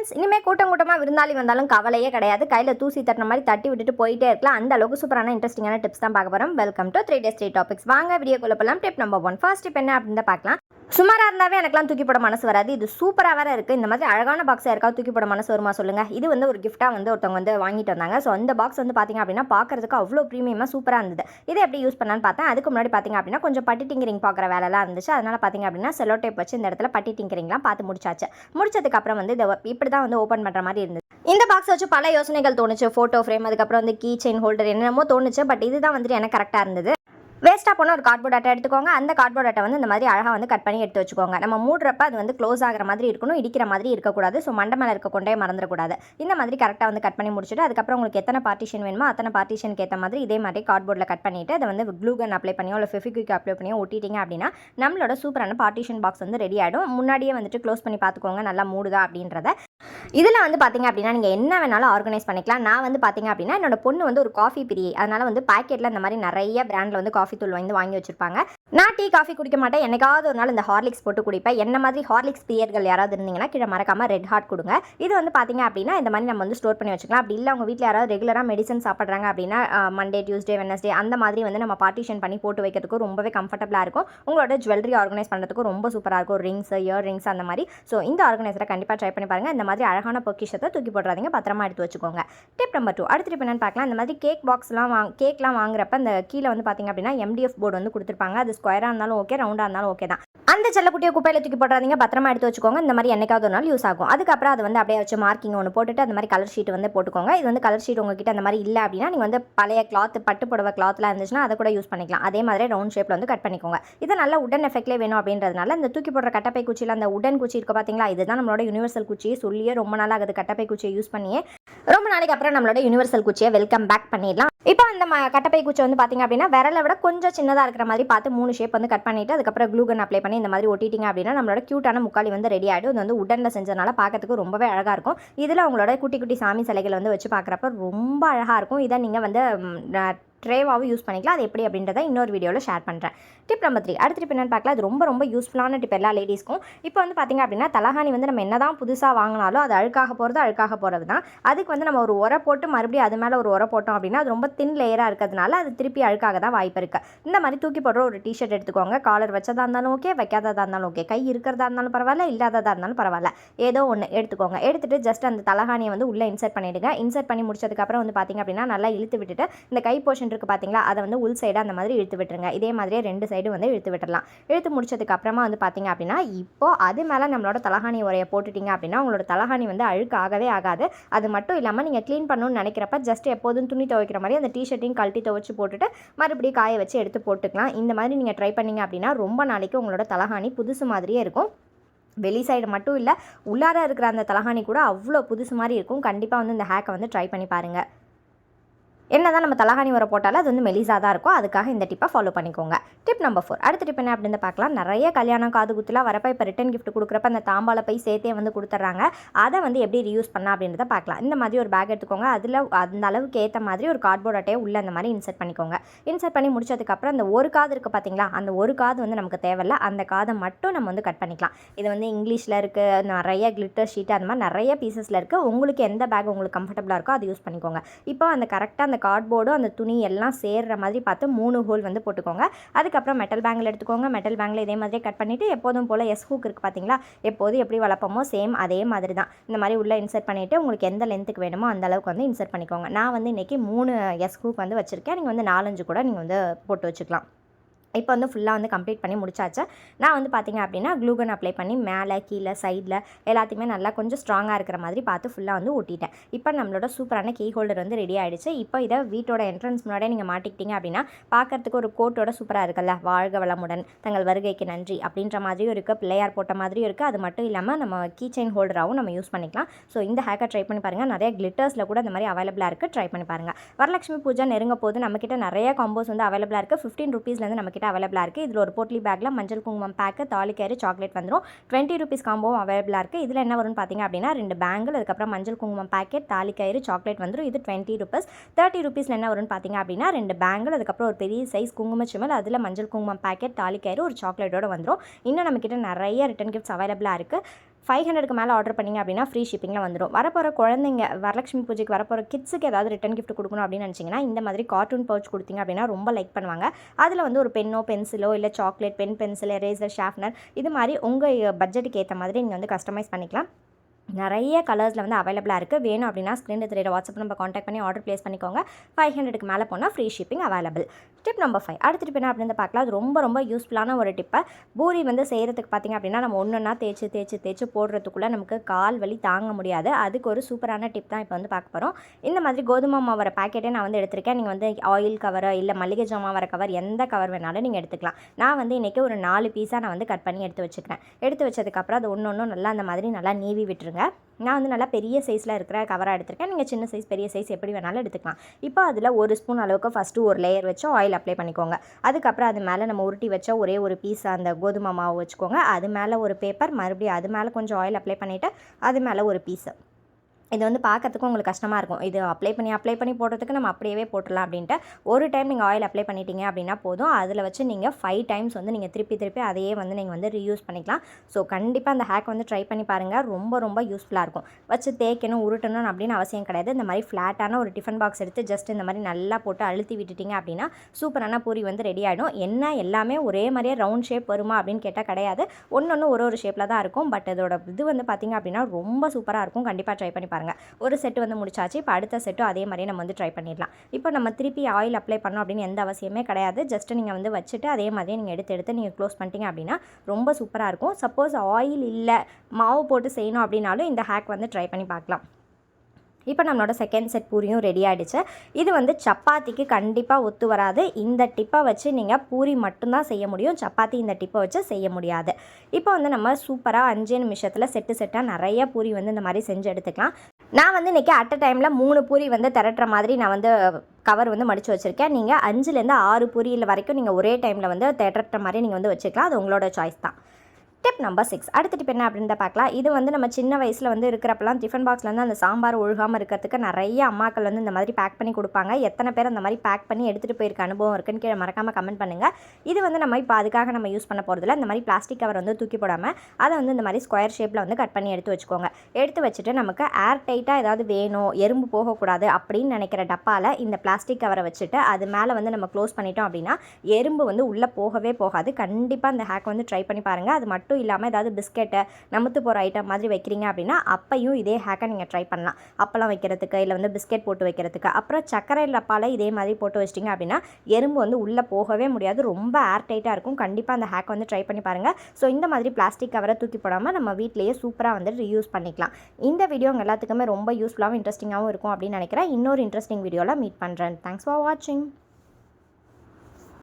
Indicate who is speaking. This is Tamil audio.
Speaker 1: ஃப்ரெண்ட்ஸ் இனிமேல் கூட்டம் கூட்டமாக விருந்தாளி வந்தாலும் கவலையே கிடையாது. கையில் தூசி தட்டுற மாதிரி தட்டி விட்டுட்டு போயிட்டே இருக்கலாம். அந்த அளவுக்கு சூப்பரான இன்ட்ரெஸ்டிங்கான டிப்ஸ் தான் பார்க்க போகிறோம் welcome to three days three topics வாங்க வீடியோ போகலாம் tip number one first tip என்ன அப்படின்னு பார்க்கலாம். சுமாராக இருந்தாவே எனக்குலாம் தூக்கி போட மனசு வராது. இது சூப்பராக வேறு இருக்குது இந்த மாதிரி அழகான பாக்ஸ் யாருக்காவது தூக்கி போட மனசு வருமா சொல்லுங்கள் இது வந்து ஒரு கிஃப்ட்டாக வந்து ஒருத்தவங்க வந்து வாங்கிட்டு வந்தாங்க. ஸோ அந்த பாக்ஸ் வந்து பார்த்திங்க அப்படின்னா பார்க்கறதுக்கு அவ்வளோ ப்ரீமியமாக சூப்பராக இருந்தது. இதை எப்படி யூஸ் பண்ணான்னு பார்த்தேன். அதுக்கு முன்னாடி பார்த்தீங்க அப்படின்னா கொஞ்சம் பட்டி டிங்கரிங் பார்க்குற வேலைலாம் இருந்துச்சு. அதனால் பார்த்தீங்க அப்படின்னா செலோ டேப் வச்சு இந்த இடத்துல பட்டி டிங்கரிங்லாம் பார்த்து முடிச்சாச்சு. முடிச்சதுக்கு அப்புறம் வந்து இதை இப்படி தான் வந்து ஓப்பன் பண்ணுற மாதிரி இருந்தது. இந்த பாக்ஸ் வச்சு பல யோசனைகள் தோணுச்சு. ஃபோட்டோ ஃப்ரேம் அதுக்கப்புறம் வந்து கீ செயின் ஹோல்டர் என்னென்னமோ தோணுச்சு. பட் இதுதான் வந்துட்டு எனக்கு கரெக்டாக இருந்தது. வேஸ்ட்டாக போனால் ஒரு கார்ட்போர்ட் அட்டை எடுத்துக்கோங்க. அந்த கார்ட்போர்ட் அட்டை வந்து இந்த மாதிரி அழகாக வந்து கட் பண்ணி எடுத்து வச்சுக்கோங்க. நம்ம மூடுறப்ப அது வந்து க்ளோஸ் ஆகிற மாதிரி இருக்கணும் இடிக்கிற மாதிரி இருக்கக்கூடாது. ஸோ மண்டை மேலே இருக்க கொண்டே மறந்துடக்கூடாது. இந்த மாதிரி கரெக்டாக வந்து கட் பண்ணி முடிச்சுட்டு அதுக்கப்புறம் உங்களுக்கு எத்தனை பார்ட்டிஷன் வேணுமோ அத்தனை பார்ட்டிஷனுக்கு ஏற்ற மாதிரி இதே மாதிரி கார்ட்போர்டில் கட் பண்ணிவிட்டு அதை வந்து க்ளூகன் அப்ளை பண்ணியோ இல்லை ஃபெஃபிக்விக் அப்ளை பண்ணியோ ஒட்டிட்டீங்க அப்படின்னா நம்மளோட சூப்பரான பார்ட்டிஷன் பாக்ஸ் வந்து ரெடி ஆகிடும் முன்னாடியே வந்துட்டு க்ளோஸ் பண்ணி பார்த்துக்கோங்க நல்லா மூடுதா அப்படின்றத. இதில் வந்து பார்த்தீங்க அப்படின்னா நீங்கள் என்ன வேணாலும் ஆர்கனைஸ் பண்ணிக்கலாம். நான் வந்து பார்த்தீங்க அப்படின்னா என்னோட பொண்ணு வந்து ஒரு காஃபி பிரியை அதனால் வந்து பாக்கெட்டில் இந்த மாதிரி நிறைய பிராண்டில் வந்து காஃபி தூள் வந்து வாங்கி வச்சிருப்பாங்க. நான் டீ காஃபி குடிக்க மாட்டேன். என்னைக்காவது ஒரு நாள் இந்த ஹார்லிக்ஸ் போட்டு குடிப்பேன். என்ன மாதிரி ஹார்லிக்ஸ் பிரியர்கள் யாராவது இருந்தீங்கன்னா கீழே மறக்காம ரெட் ஹார்ட் கொடுங்க. இது வந்து பார்த்தீங்க அப்படின்னா இந்த மாதிரி நம்ம வந்து ஸ்டோர் பண்ணி வச்சுக்கலாம். அப்படி இல்லை உங்கள் வீட்டில் யாராவது ரெகுலராக மெடிசன் சாப்பிட்றாங்க அப்படின்னா மண்டே டியூஸ்டே வெனஸ்டே அந்த மாதிரி வந்து நம்ம பார்ட்டிஷன் பண்ணி போட்டு வைக்கிறதுக்கு ரொம்பவே கம்ஃபர்டபுளாக இருக்கும். உங்களோட ஜுவல்லரி ஆர்கனைஸ் பண்ணுறதுக்கு ரொம்ப சூப்பராக இருக்கும். ரிங்ஸ் இயர் ரிங்ஸ் அந்த மாதிரி. ஸோ இந்த ஆர்கனைசரை கண்டிப்பாக ட்ரை பண்ணி பாருங்கள் இந்த மாதிரி அழகான பொக்கிஷத்தை தூக்கி போடுறாதீங்க. பத்திரமா எடுத்து வச்சுக்கோங்க. டிப் நம்பர் டூ அடுத்து டிப் என்னன்னு பார்க்கலாம். இந்த மாதிரி கேக் பாக்ஸ்லாம் வாங் கேக்லாம் வாங்குறப்ப அந்த கீழே வந்து பார்த்தீங்க அப்படின்னா எம்டிஎஃப் போர்டு வந்து கொடுத்துருப்பாங்க. அது ஸ்கொயராக இருந்தாலும் ஓகே ரவுண்டாக இருந்தாலும் ஓகே தான். அந்த செல்லக்குட்டியை குப்பையில் தூக்கி போடுறாதீங்க பத்திரமா எடுத்து வச்சுக்கோங்க. இந்த மாதிரி என்னைக்காவது ஒரு நாள் யூஸ் ஆகும். அதுக்கப்புறம் அது வந்து அப்படியே வச்சு மார்க்கிங் ஒன்று போட்டுட்டு அந்த மாதிரி கலர் ஷீட் வந்து போட்டுக்கோங்க. இது வந்து கலர் ஷீட் உங்ககிட்ட அந்த மாதிரி இல்லை அப்படின்னா நீங்கள் வந்து பழைய கிளாத் பட்டு புடவை கிளாத்லாம் இருந்துச்சுன்னா அதை கூட யூஸ் பண்ணிக்கலாம். அதே மாதிரி ரவுண்ட் ஷேப்பில் வந்து கட் பண்ணிக்கோங்க. இது நல்லா உடன் எஃபெக்ட்லேயே வேணும் அப்படின்றதுனால இந்த தூக்கி போடுற கட்டப்பை குச்சியில் அந்த உடன் குச்சி இருக்கு பார்த்தீங்களா இதுதான் நம்மளோட யூனிவர்சல் குச்சியை சொல்லியே ரொம்ப நாள் ஆகுது கட்டப்பை குச்சியை யூஸ் பண்ணியே. ரொம்ப நாளைக்கு அப்புறம் நம்மளோட யூனிவர்சல் குச்சியை வெல்கம் பேக் பண்ணிடலாம். இப்போ அந்த கட்டப்பை குச்சி வந்து பார்த்தீங்க அப்படின்னா விரலை விட கொஞ்சம் சின்னதாக இருக்கிற மாதிரி பார்த்து மூணு ஷேப் வந்து கட் பண்ணிட்டு அதுக்கப்புறம் க்ளூகன் அப்ளை பண்ணி இந்த மாதிரி ஒட்டிட்டிங்க அப்படின்னா நம்மளோட க்யூட்டான முக்காலி வந்து ரெடி ஆகிடும் இது வந்து உடனில் செஞ்சதுனால பார்க்கறதுக்கு ரொம்பவே அழகாக இருக்கும். இதில் அவங்களோட குட்டி குட்டி சாமி சிலைகள் வந்து வச்சு பார்க்குறப்ப ரொம்ப அழகாக இருக்கும். இதை நீங்கள் வந்து ட்ரேவாகவும் யூஸ் பண்ணிக்கலாம். அது எப்படி அப்படின்றத இன்னொரு வீடியோவில் ஷேர் பண்ணுறேன் டிப் நம்பர் த்ரீ அடுத்த டிப் என்னென்னு பார்க்கலாம். அது ரொம்ப ரொம்ப யூஸ்ஃபுல்லான டிப் எல்லா லேடிஸ்க்கும் இப்போ வந்து பார்த்திங்க அப்படின்னா தலகாணி வந்து நம்ம என்ன தான் புதுசாக வாங்கினாலும் அது அழுக்காக போகிறது அழுக்காக போகிறது தான். அதுக்கு வந்து நம்ம ஒரு உரை போட்டு மறுபடியும் அது மேலே ஒரு உரை போட்டோம் அப்படின்னா அது ரொம்ப தின் லேயராக இருக்கிறதுனால அது திருப்பி அழுக்காக தான் வாய்ப்பு இருக்குது இந்த மாதிரி தூக்கி போடுற ஒரு டிஷர்ட் எடுத்துக்கோங்க. காலர் வச்சதாக இருந்தாலும் ஓகே வைக்காததாக இருந்தாலும் ஓகே கை இருக்கிறதா இருந்தாலும் பரவாயில்ல இல்லாததாக இருந்தாலும் பரவாயில்ல. ஏதோ ஒன்று எடுத்துக்கோங்க. எடுத்துகிட்டு ஜஸ்ட் அந்த தலகாணியை வந்து உள்ளே இன்சர்ட் பண்ணிவிடுங்க இன்சர்ட் பண்ணி முடிச்சதுக்கப்புறம் வந்து பார்த்திங்க அப்படின்னா நல்லா இழுத்து விட்டுட்டு இந்த கை போர்ஷன் இருக்குது பார்த்தீங்களா அதை வந்து உள் சைடு அந்த மாதிரி இழுத்து விட்டுருங்க. இதே மாதிரியே ரெண்டு சைடு வந்து இழுத்து விட்டுடலாம் இழுத்து முடிச்சதுக்கு அப்புறமா வந்து பார்த்தீங்க அப்படின்னா இப்போது அது மேலே நம்மளோட தலகாணி உரையை போட்டுட்டிங்க அப்படின்னா உங்களோட தலகாணி வந்து அழுக்கு ஆகவே ஆகாது. அது மட்டும் இல்லாமல் நீங்கள் க்ளீன் பண்ணணும்னு நினைக்கிறப்ப ஜஸ்ட் எப்போதும் துணி துவைக்கிற மாதிரி அந்த டிஷர்ட்டையும் கழட்டி துவைச்சு போட்டுட்டு மறுபடியும் காய வச்சு எடுத்து போட்டுக்கலாம். இந்த மாதிரி நீங்கள் ட்ரை பண்ணிங்க அப்படின்னா ரொம்ப நாளைக்கு உங்களோட தலகாணி புதுசு மாதிரியே இருக்கும். வெளி சைடு மட்டும் இல்லை உள்ளார இருக்கிற அந்த தலகாணி கூட அவ்வளோ புதுசு மாதிரி இருக்கும். கண்டிப்பாக வந்து இந்த ஹேக்கை வந்து ட்ரை பண்ணி பாருங்கள் என்ன தான் நம்ம தலகாணி உரம் போட்டாலும் அது வந்து மெலிசாக தான் இருக்கும். அதுக்காக இந்த டிப்பை ஃபாலோ பண்ணிக்கோங்க. டிப் நம்பர் ஃபோர் அடுத்த டிப் என்ன அப்படின்னு பார்க்கலாம். நிறைய கல்யாணம் காது குத்துலாம் வரப்போ இப்போ ரிட்டன் கிஃப்ட் கொடுக்குறப்ப அந்த தாம்பால போய் சேர்த்தே வந்து கொடுத்துட்றாங்க. அதை வந்து எப்படி ரீயூஸ் பண்ணலாம் அப்படின்றத பார்க்கலாம். இந்த மாதிரி ஒரு பேக் எடுத்துக்கோங்க. அதில் அந்த அளவுக்கு ஏற்ற மாதிரி ஒரு கார்ட்போர்ட் அட்டையை உள்ளே அந்த மாதிரி இன்சர்ட் பண்ணிக்கோங்க. இன்சர்ட் பண்ணி முடிச்சதுக்கப்புறம் அந்த ஒரு காது இருக்குது பார்த்தீங்களா அந்த ஒரு காது வந்து நமக்கு தேவையில்ல. அந்த காதை மட்டும் நம்ம வந்து கட் பண்ணிக்கலாம். இது வந்து இங்கிலீஷில் இருக்குது நிறைய கிளிட்டர் ஷீட் அந்த மாதிரி நிறைய பீசஸில் இருக்குது உங்களுக்கு எந்த பேக் உங்களுக்கு கம்ஃபர்டபுளாக இருக்கோ அது யூஸ் பண்ணிக்கோங்க. இப்போ அந்த கரெக்டாக அந்த கார்ட்போர்டும் அந்த துணி எல்லாம் சேர்ற மாதிரி பார்த்து மூணு ஹோல் வந்து போட்டுக்கோங்க. அதுக்கப்புறம் மெட்டல் பேங்கில் எடுத்துக்கோங்க. மெட்டல் பேங்கில் இதே மாதிரி கட் பண்ணிவிட்டு எப்போதும் போல் எஸ் ஹூக் இருக்குது பார்த்தீங்களா? எப்போதும் எப்படி வளர்ப்போமோ சேம் அதே மாதிரி தான். இந்த மாதிரி உள்ளே இன்சர்ட் பண்ணிவிட்டு உங்களுக்கு எந்த லென்த்துக்கு வேணுமோ அந்த அளவுக்கு வந்து இன்சர்ட் பண்ணிக்கோங்க. நான் வந்து இன்றைக்கி மூணு எஸ் ஹூக் வந்து வச்சுருக்கேன். நீங்கள் வந்து நாலஞ்சு கூட நீங்கள் வந்து போட்டு வச்சுக்கலாம். இப்போ வந்து ஃபுல்லாக வந்து கம்ப்ளீட் பண்ணி முடிச்சாச்சு. நான் வந்து பார்த்தீங்க அப்படின்னா க்ளூகன் அப்ளை பண்ணி மேலே கீழே சைடில் எல்லாத்தையுமே நல்லா கொஞ்சம் ஸ்ட்ராங்காக இருக்கிற மாதிரி பார்த்து ஃபுல்லாக வந்து ஊட்டிட்டேன். இப்போ நம்மளோட சூப்பரான கீ ஹோல்டர் வந்து ரெடி ஆகிடுச்சு இப்போ இதை வீட்டோட என்ட்ரன்ஸ் முன்னாடியே நீங்கள் மாட்டிக்கிட்டீங்க அப்படின்னா பார்க்கறதுக்கு ஒரு கோட்டோட சூப்பராக இருக்குல்ல? வாழ்க வளமுடன். தங்கள் வருகைக்கு நன்றி அப்படின்ற மாதிரியும் இருக்குது பிள்ளையார் போட்ட மாதிரியும் இருக்குது அது மட்டும் இல்லாமல் நம்ம கீ செயின் ஹோல்டராகவும் நம்ம யூஸ் பண்ணிக்கலாம். ஸோ இந்த ஹேக்கை ட்ரை பண்ணி பாருங்கள் நிறைய கிளிட்டர்ஸில் கூட இந்த மாதிரி அவைலபிளாக இருக்குது ட்ரை பண்ணி பாருங்கள் வரலட்சுமி பூஜை நெருங்க போது நம்மக்கிட்ட நிறைய காம்போஸ் வந்து அவைலபிளாக இருக்குது ஃபிஃப்டீன் ருபீஸ்லேருந்து நம்மக்கிட்ட அவைலபிளாக இருக்குது இதில் ஒரு போட்லி பேக்கில் மஞ்சள் குங்குமம் பேக்கு தாலிக்கயிறு சாக்லேட் வந்துடும் டுவெண்ட்டி ருபீஸ் காம்போவும் அவைலபிளாக இருக்குது இதில் என்ன வரும்னு பார்த்தீங்க அப்படின்னா ரெண்டு பேங்கிள் அதுக்கப்புறம் மஞ்சள் குங்குமம் பேக்கெட் தாலிக்கயிறு சாக்லேட் வந்துடும் இது டுவெண்ட்டி ருபீஸ் தேர்ட்டி ருபீஸில் என்ன வரும்னு பார்த்தீங்க அப்படின்னா ரெண்டு பேங்கிள் அதுக்கப்புறம் ஒரு பெரிய சைஸ் குங்குமச்சிமல் அதில் மஞ்சள் குங்குமம் பேக்கெட் தாலிக்கயிறு ஒரு சாக்லேட்டோட வந்துடும் இன்னும் நம்மக்கிட்ட நிறைய ரிட்டன் கிஃப்ட்ஸ் அவைலபிளாக இருக்குது ஃபைவ் ஹண்ட்ரடுக்கு மேலே ஆர்டர் பண்ணிங்க அப்படின்னா ஃப்ரீ ஷிப்பிங்கில் வந்துடும் வரப்போகிற குழந்தைங்க வரலட்சுமி பூஜைக்கு வரப்போகிற கிட்ஸுக்கு ஏதாவது ரிட்டன் கிஃப்ட் கொடுக்கணும் அப்படின்னு நினச்சிங்கன்னா இந்த மாதிரி கார்ட்டூன் பவுச் கொடுத்தீங்க அப்படின்னா ரொம்ப லைக் பண்ணுவாங்க. அதில் வந்து ஒரு பென்னோ பென்சிலோ இல்லை chocolate pen pencil eraser sharpener இது மாதிரி உங்கள் பட்ஜெட்டுக்கு ஏற்ற மாதிரி நீங்கள் வந்து கஸ்டமைஸ் பண்ணிக்கலாம். நிறைய கலர்ஸில் வந்து அவைலபிளாக இருக்குது வேணும் அப்படின்னா ஸ்க்ரீனில் தெரியுற வாட்ஸ்அப் நம்ம காண்டாக்ட் பண்ணி ஆர்டர் ப்ளேஸ் பண்ணிக்கோங்க. ஃபைவ் ஹண்ட்ரடுக்கு மேலே போனால் free shipping available tip number five அடுத்த டிப் என்ன அப்படின்னு பார்க்கலாம். அது ரொம்ப ரொம்ப யூஸ்ஃபுல்லான ஒரு டிப்பை பூரி வந்து செய்கிறதுக்கு பார்த்திங்க அப்படின்னா நம்ம ஒன்றுனா தேய்ச்சி தேய்ச்சி தேய்ச்சி போடுறதுக்குள்ளே நமக்கு கால் வலி தாங்க முடியாது. அதுக்கு ஒரு சூப்பரான டிப் தான் இப்போ வந்து பார்க்க போகிறோம் இந்த மாதிரி கோதுமை மாவு பேக்கெட்டே பாக்கெட்டே நான் வந்து எடுத்திருக்கேன். நீங்கள் வந்து ஆயில் கவர் இல்லை மளிகை ஜாமான் வர கவர் எந்த கவர் வேணாலும் நீங்கள் எடுத்துக்கலாம். நான் வந்து இன்றைக்கி ஒரு நாலு பீஸாக நான் வந்து கட் பண்ணி எடுத்து வச்சுக்கிறேன். எடுத்து வச்சதுக்கப்புறம் அது ஒன்று ஒன்றும் நல்லா அந்த மாதிரி நல்லா நீவி விட்டுருங்க. நான் வந்து நல்லா பெரிய சைஸில் இருக்கிற கவராக எடுத்திருக்கேன். நீங்கள் சின்ன சைஸ் பெரிய சைஸ் எப்படி வேணாலும் எடுத்துக்கலாம். இப்போ அதில் ஒரு ஸ்பூன் அளவுக்கு ஃபஸ்ட்டு ஒரு லேயர் வச்சு ஆயில் அப்ளை பண்ணிக்கோங்க. அதுக்கப்புறம் அது மேலே நம்ம உருட்டி வச்ச ஒரே ஒரு பீஸ் அந்த கோதுமை மாவு வச்சுக்கோங்க. அது மேலே ஒரு பேப்பர் மறுபடியும் அது மேலே கொஞ்சம் ஆயில் அப்ளை பண்ணிவிட்டு அது மேலே ஒரு பீஸு இது வந்து பார்க்கறதுக்கும் உங்களுக்கு கஷ்டமாக இருக்கும். இது அப்ளை பண்ணி அப்ளை பண்ணி போடுறதுக்கு நம்ம அப்படியே போட்டுடலாம் அப்படின்ட்டு ஒரு டைம் நீங்கள் ஆயில் அப்ளை பண்ணிட்டீங்க அப்படின்னா போதும். அதில் வச்சு நீங்கள் ஃபைவ் டைம்ஸ் வந்து நீங்கள் திருப்பி திருப்பி அதையே வந்து நீங்கள் வந்து ரீயூஸ் பண்ணிக்கலாம். ஸோ கண்டிப்பாக அந்த ஹேக் வந்து ட்ரை பண்ணி பாருங்கள் ரொம்ப ரொம்ப யூஸ்ஃபுல்லாக இருக்கும். வச்சு தேய்க்கணும் உருட்டணும் அப்படின்னு அவசியம் கிடையாது. இந்த மாதிரி ஃப்ளாட்டான ஒரு டிஃபன் பாக்ஸ் எடுத்து ஜஸ்ட் இந்த மாதிரி நல்லா போட்டு அழுத்தி விட்டுட்டீங்க அப்படின்னா சூப்பரான பூரி வந்து ரெடி ஆகிடும் என்ன எல்லாமே ஒரே மாதிரியே ரவுண்ட் ஷேப் வருமா அப்படின்னு கேட்டால் கிடையாது. ஒன்று ஒன்று ஒரு ஒரு ஷேப்பில் தான் இருக்கும். பட் இதோட இது வந்து பார்த்திங்க அப்படின்னா ரொம்ப சூப்பராக இருக்கும். கண்டிப்பாக ட்ரை பண்ணி பாருங்கள் ஒரு செட்டு வந்து முடிச்சாச்சு. இப்போ அடுத்த செட்டும் அதே மாதிரியே நம்ம வந்து ட்ரை பண்ணிடலாம். இப்போ நம்ம திருப்பி ஆயில் அப்ளை பண்ணோம் அப்படின்னு எந்த அவசியமே கிடையாது. ஜஸ்ட் நீங்கள் வந்து வச்சுட்டு அதே மாதிரியே நீங்கள் எடுத்து எடுத்து நீங்கள் க்ளோஸ் பண்ணிட்டீங்க அப்படின்னா ரொம்ப சூப்பராக இருக்கும். சப்போஸ் ஆயில் இல்லை மாவு போட்டு செய்யணும் அப்படின்னாலும் இந்த ஹேக் வந்து ட்ரை பண்ணி பார்க்கலாம். இப்போ நம்மளோட செகண்ட் செட் பூரியும் ரெடி ஆகிடுச்சு இது வந்து சப்பாத்திக்கு கண்டிப்பாக ஒத்து வராது. இந்த டிப்பை வச்சு நீங்கள் பூரி மட்டும்தான் செய்ய முடியும். சப்பாத்தி இந்த டிப்பை வச்சு செய்ய முடியாது. இப்போ வந்து நம்ம சூப்பராக அஞ்சே நிமிஷத்தில் செட்டு செட்டாக நிறைய பூரி வந்து இந்த மாதிரி செஞ்சு எடுத்துக்கலாம். நான் வந்து இன்றைக்கி அட் அ டைமில் மூணு பூரி வந்து திரட்டுற மாதிரி நான் வந்து கவர் வந்து மடித்து வச்சுருக்கேன். நீங்கள் அஞ்சுலேருந்து ஆறு பூரியில் வரைக்கும் நீங்கள் ஒரே டைமில் வந்து திரட்டுற மாதிரி நீங்கள் வந்து வச்சுக்கலாம். அது உங்களோட சாய்ஸ் தான். டிப் நம்பர் சிக்ஸ் அடுத்த டிப் என்ன அப்படின்னு தான் பார்க்கலாம். இது வந்து நம்ம சின்ன வயசில் வந்து இருக்கிறப்பெல்லாம் டிஃபன் பாக்ஸில் வந்து அந்த சாம்பார் ஒழுகாமல் இருக்கிறதுக்கு நிறைய அம்மாக்கள் வந்து இந்த மாதிரி பேக் பண்ணி கொடுப்பாங்க. எத்தனை பேர் அந்த மாதிரி பேக் பண்ணி எடுத்துகிட்டு போயிருக்க அனுபவம் இருக்குன்னு கீழே மறக்காமல் கமெண்ட் பண்ணுங்கள் இது வந்து நம்ம இப்போ அதுக்காக நம்ம யூஸ் பண்ண போகிறதில்ல இந்த மாதிரி பிளாஸ்டிக் கவர் வந்து தூக்கி போடாமல் அதை வந்து இந்த மாதிரி ஸ்கொயர் ஷேப்பில் வந்து கட் பண்ணி எடுத்து வச்சுக்கோங்க. எடுத்து வச்சுட்டு நமக்கு ஏர் டைட்டாக ஏதாவது வேணும் எறும்பு போகக்கூடாது அப்படின்னு நினைக்கிற டப்பாவில் இந்த பிளாஸ்டிக் கவரை வச்சுட்டு அது மேலே வந்து நம்ம க்ளோஸ் பண்ணிட்டோம் அப்படின்னா எறும்பு வந்து உள்ளே போகவே போகாது. கண்டிப்பாக அந்த ஹேக் வந்து ட்ரை பண்ணி பாருங்கள் அது மட்டும் மட்டும் இல்லாமல் ஏதாவது பிஸ்கெட்டை நமுத்து போகிற ஐட்டம் மாதிரி வைக்கிறீங்க அப்படின்னா அப்பையும் இதே ஹேக்கை நீங்கள் ட்ரை பண்ணலாம். அப்பளம் வைக்கிறதுக்கு இல்லை வந்து பிஸ்கெட் போட்டு வைக்கிறதுக்கு. அப்புறம் சர்க்கரை டப்பால இதே மாதிரி போட்டு வச்சிட்டிங்க அப்படின்னா எறும்பு வந்து உள்ளே போகவே முடியாது. ரொம்ப ஏர் டைட்டாக இருக்கும். கண்டிப்பாக அந்த ஹேக் வந்து ட்ரை பண்ணி பாருங்கள் ஸோ இந்த மாதிரி பிளாஸ்டிக் கவரை தூக்கி போடாமல் நம்ம வீட்லேயே சூப்பராக வந்து ரீயூஸ் பண்ணிக்கலாம். இந்த வீடியோ உங்கள் எல்லாத்துக்குமே ரொம்ப யூஸ்ஃபுல்லாகவும் இன்ட்ரெஸ்டிங்காகவும் இருக்கும் அப்படின்னு நினைக்கிறேன். இன்னொரு இன்ட்ரெஸ்டிங் வீடியோவில் மீட் பண்ணுறேன் தேங்க்ஸ் ஃபார் வாட்சிங்